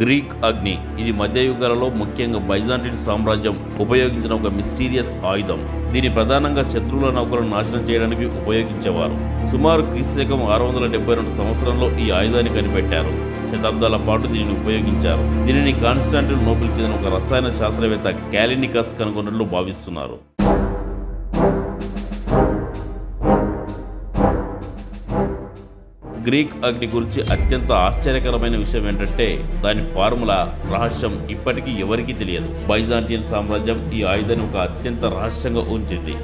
Greek అగ్ని. ఇది మధ్యయుగాలలో ముఖ్యంగా బైజాంటిన్ సామ్రాజ్యం ఉపయోగించిన ఒక మిస్టీరియస్ ఆయుధం. దీని ప్రధానంగా శత్రువుల నౌకలను నాశనం చేయడానికి ఉపయోగించేవారు. సుమారు క్రీస్తుశకం ఆరు వందల డెబ్బై రెండు సంవత్సరంలో ఈ ఆయుధాన్ని కనిపెట్టారు. శతాబ్దాల పాటు దీనిని ఉపయోగించారు. దీనిని కాన్స్టాంటిన్ నోపులు చెందిన ఒక రసాయన శాస్త్రవేత్త క్యాలినికస్ కనుగొన్నట్లు భావిస్తున్నారు. గ్రీక్ అగ్ని గురించి అత్యంత ఆశ్చర్యకరమైన విషయం ఏంటంటే దాని ఫార్ములా రహస్యం ఇప్పటికీ ఎవరికీ తెలియదు. బైజాంటియన్ సామ్రాజ్యం ఈ ఆయుధాన్ని ఒక అత్యంత రహస్యంగా ఉంచింది.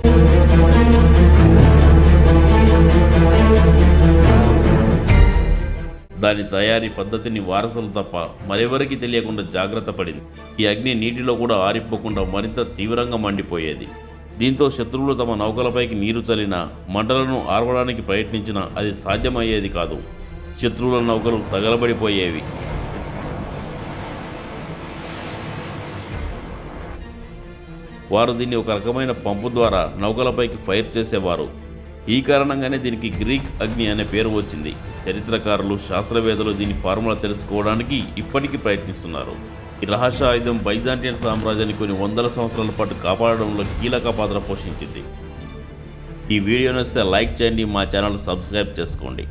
దాని తయారీ పద్ధతిని వారసులు తప్ప మరెవరికి తెలియకుండా జాగ్రత్త పడింది. ఈ అగ్ని నీటిలో కూడా ఆరిపోకుండా మరింత తీవ్రంగా మండిపోయేది. దీంతో శత్రువులు తమ నౌకలపైకి నీరు చల్లిన మంటలను ఆర్వడానికి ప్రయత్నించినా అది సాధ్యమయ్యేది కాదు. శత్రువుల నౌకలు తగలబడిపోయేవి. వారు దీన్ని ఒక రకమైన పంపు ద్వారా నౌకలపైకి ఫైర్ చేసేవారు. ఈ కారణంగానే దీనికి గ్రీక్ అగ్ని అనే పేరు వచ్చింది. చరిత్రకారులు శాస్త్రవేత్తలు దీని ఫార్ములా తెలుసుకోవడానికి ఇప్పటికీ ప్రయత్నిస్తున్నారు. ఈ రహస్య ఆయుధం బైజాంటియన్ సామ్రాజ్యాన్ని కొన్ని వందల సంవత్సరాల పాటు కాపాడడంలో కీలక పాత్ర పోషించింది. ఈ వీడియో నచ్చితే లైక్ చేయండి మా ఛానల్ సబ్స్క్రైబ్ చేసుకోండి.